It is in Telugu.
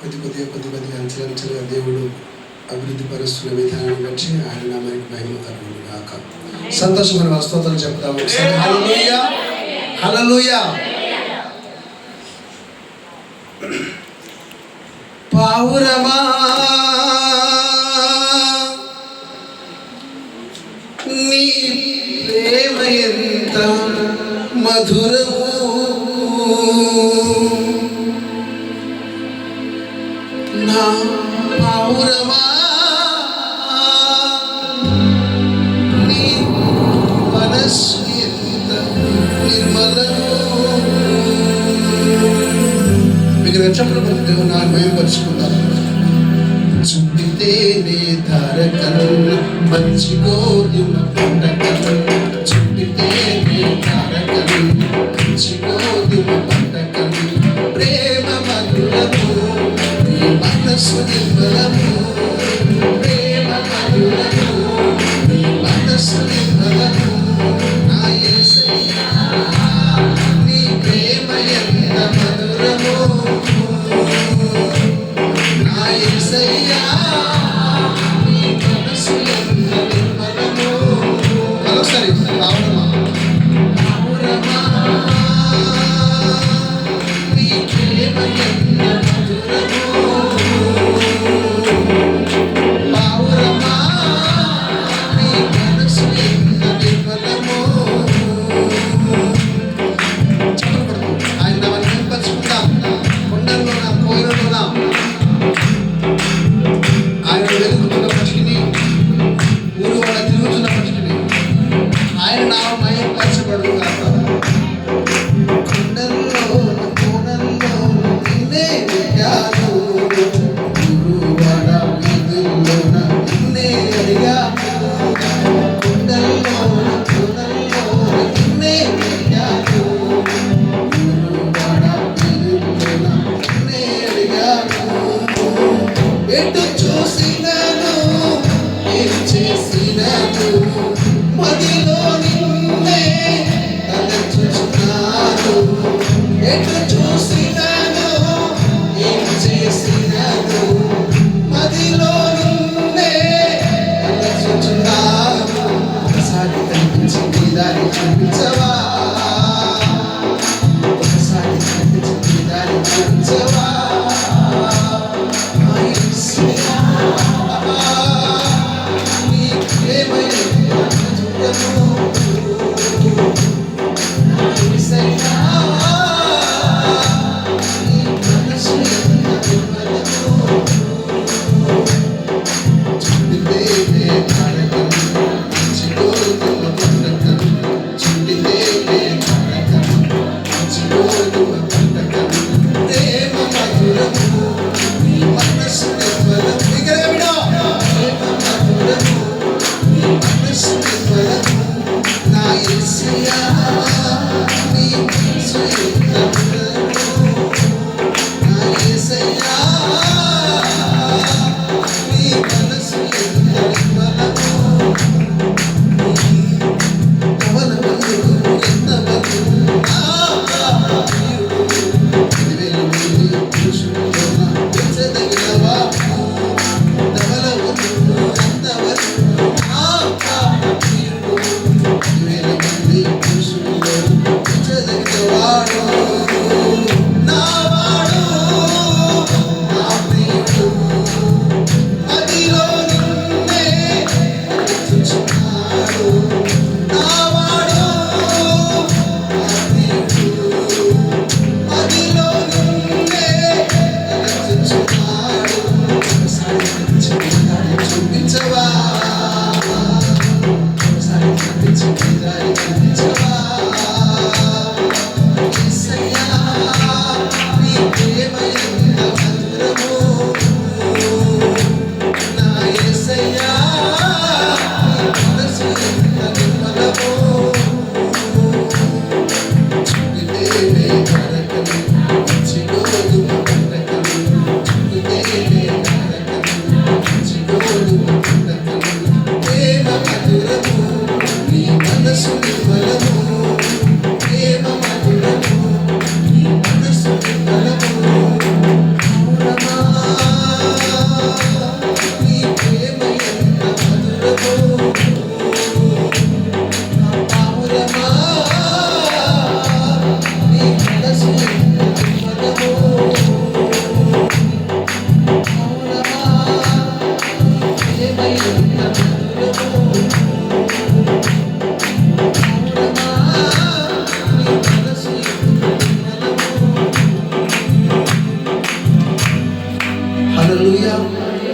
కొద్ది కొద్దిగా కొద్ది కొద్దిగా అంచెలంచెలుగా దేవుడు అభివృద్ధి పరుస్తున్న విధానం వచ్చి ఆయన నామానికి మహిమ కలుగును కాక సంతోషమైన వస్తోతలు చెప్తాము ఒకసారి. నీ ప్రేమ ఎంత మధురము! చప్పుడు దేవుని నాకు మేలుపరుచుకుందాం చుట్టితేనే తారకను మంచి గోధుమ పంటకను చుట్టితేనే తారకను మంచి గోధుమ పంటకను ప్రేమ మధురము నీ మనసు నిమ్మలము serio, ahora más. Ahora más. now, my నీ మనసు నివలము